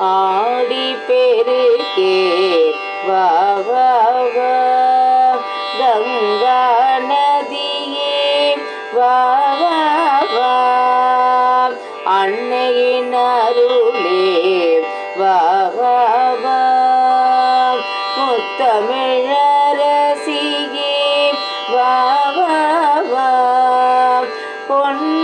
ஆடி பெருக்கே வா கங்கா நதியே. வா அன்னையின் அருளே. வா முத்தமிழரசியே. வா. பொன்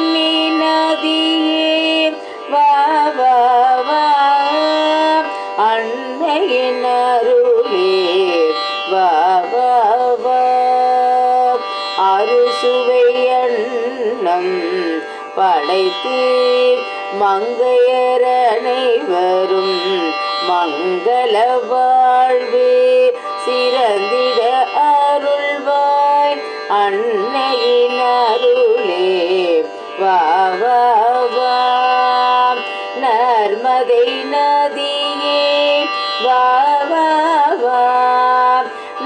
அறுசுவை அன்னம் படைத்து மங்கையர் அனைவரும் மங்கள வாழ்வே. சிறந்திட அருள்வாய் அன்னையின் அருளே. வா நர்மதை நதியே. வா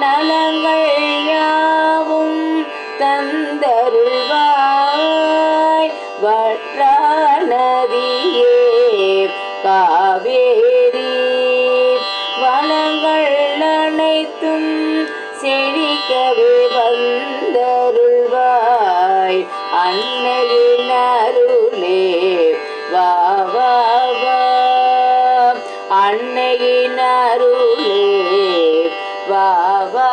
நலங்கள் யாவும் தந்தருள்வாய் வற்றானதியே காவேரி. வளங்கள் அனைத்தும் செழிக்கவே வந்தருள்வாய். அன்னையின் அருளே வாவா அன்னையின் அருளே வாவா